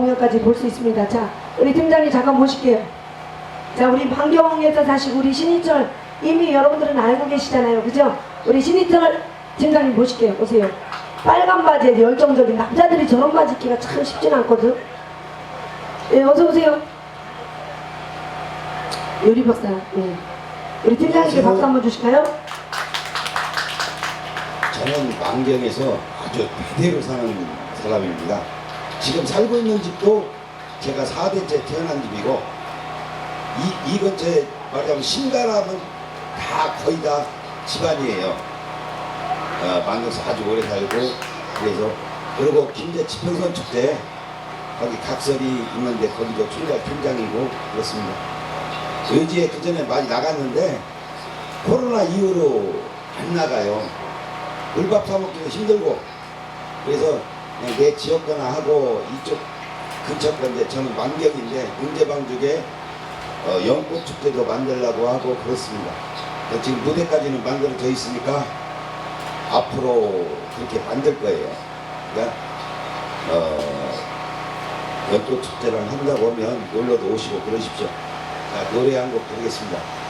공연까지 볼 수 있습니다. 자, 우리 팀장님 잠깐 모실게요. 자, 우리 방경에서 사시고 우리 신희철 이미 여러분들은 알고 계시잖아요. 그죠? 우리 신희철 팀장님 모실게요. 오세요. 빨간 바지에 열정적인 남자들이 저런 바지 입기가 참 쉽진 않거든. 예, 어서 오세요. 요리 박사. 예. 우리 팀장님께. 박수 한번 주실까요? 저는 만경에서 아주 대대로 사는 사람입니다. 지금 살고 있는 집도 제가 4대째 태어난 집이고 이, 이 근처에 말하자면 신가람은 다 거의 다 집안이에요. 어, 만경에서 아주 오래 살고 그래서 그리고 김제 지평선 축제 거기 각설이 있는데 거기도 총괄 팀장이고 그렇습니다. 의지에 그전에 많이 나갔는데 코로나 이후로 안 나가요. 물밥 사 먹기도 힘들고 그래서 내 지역 거나 하고 이쪽 근처 건데 저는 만경인데 응제방 쪽에 어, 연꽃 축제도 만들려고 하고 그렇습니다. 근데 지금 무대까지는 만들어져 있으니까 앞으로 그렇게 만들 거예요. 그러니까 어, 연꽃 축제를 한다고 하면 놀러도 오시고 그러십시오. 자, 노래 한곡 드리겠습니다.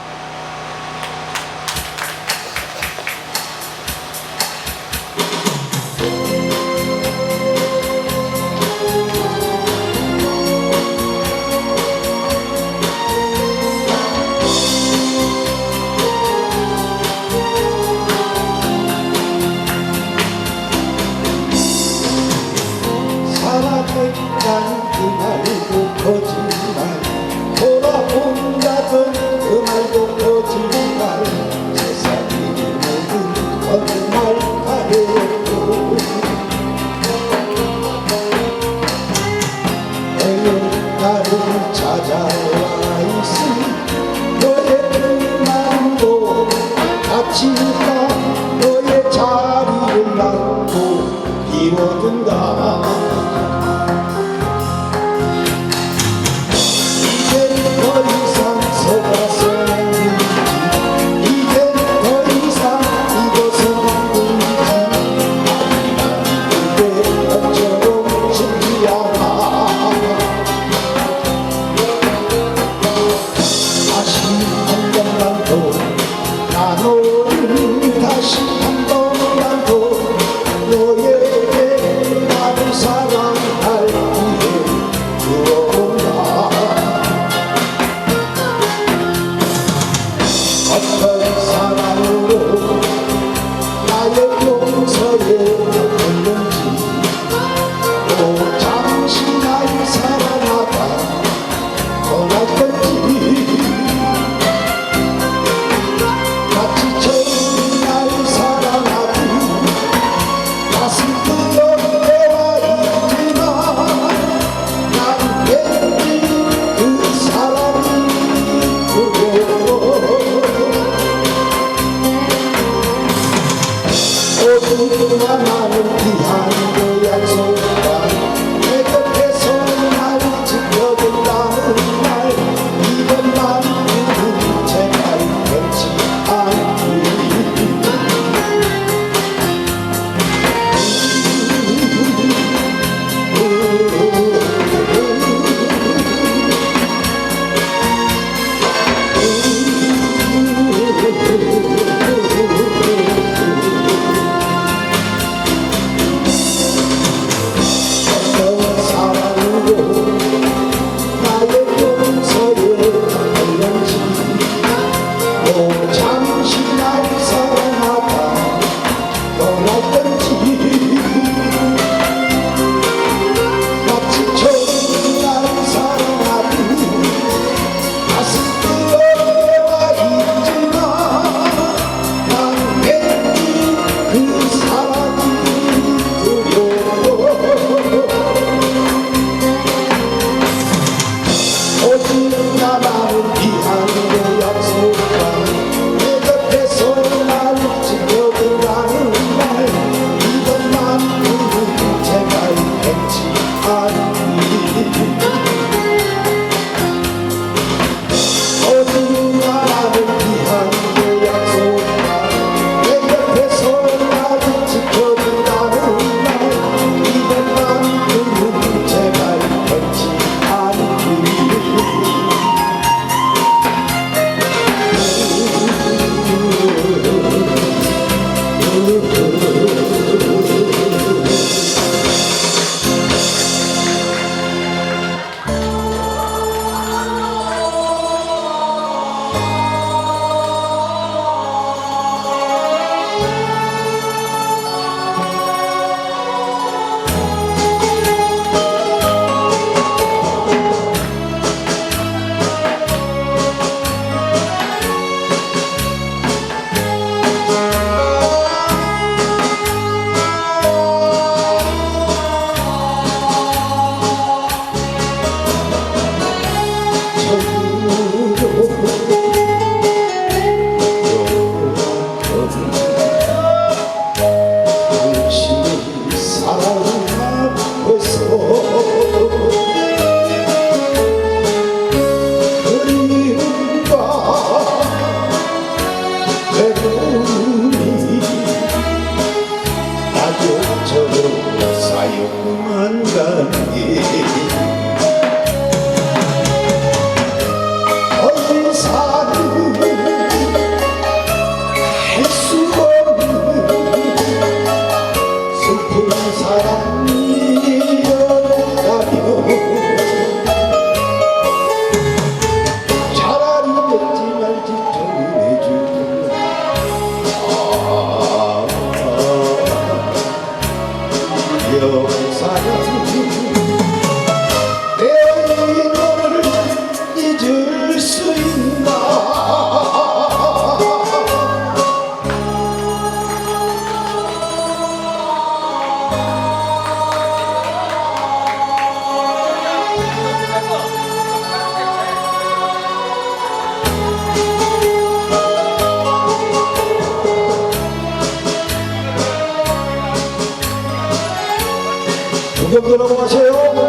정도라고 하세요.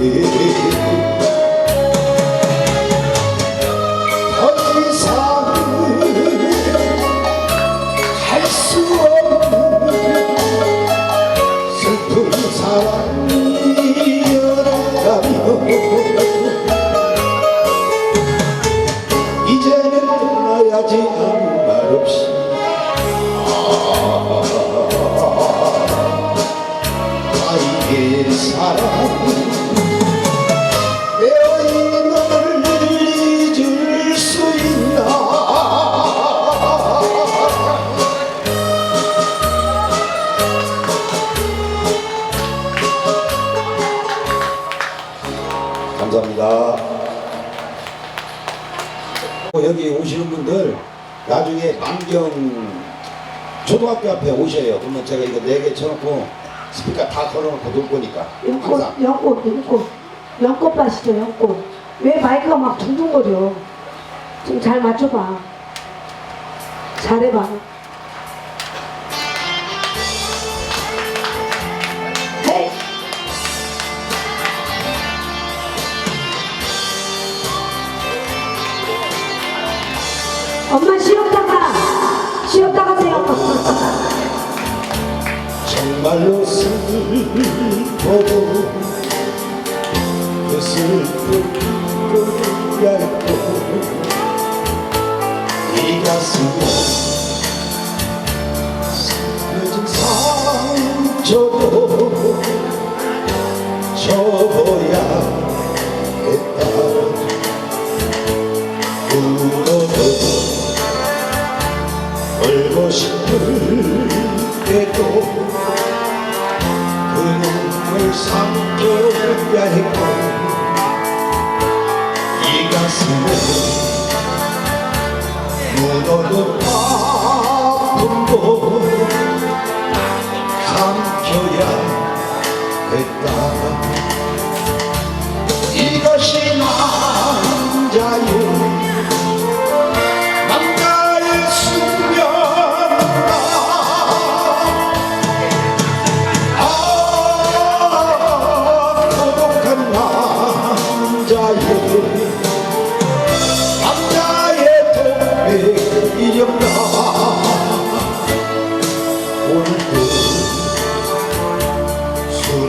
아주었 감사합니다. 어, 여기 오시는 분들 나중에 만경 초등학교 앞에 오셔요. 그러면 제가 이거 네 개 쳐놓고 스피커 다 걸어놓고 놀 거니까 연꽃, 항상 연꽃, 연꽃. 연꽃 밭이죠, 연꽃. 왜 마이크가 막 둥둥거려? 좀 잘 맞춰봐. 잘해봐. 엄마 쉬었다가, 쉬었다 가 세요. 정말로 슬퍼도 삼켜야 했고 이 가슴에 아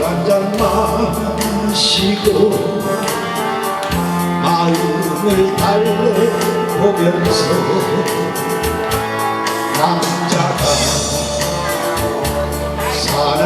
술 한 잔 마시고 마음을 달래보면서 남자가 갈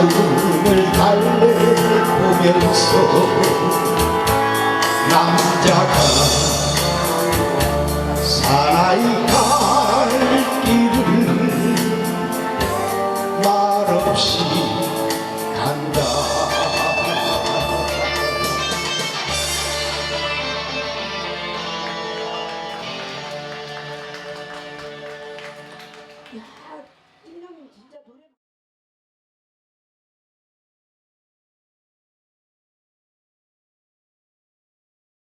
마음을 달래보면서 남자가 사나이 가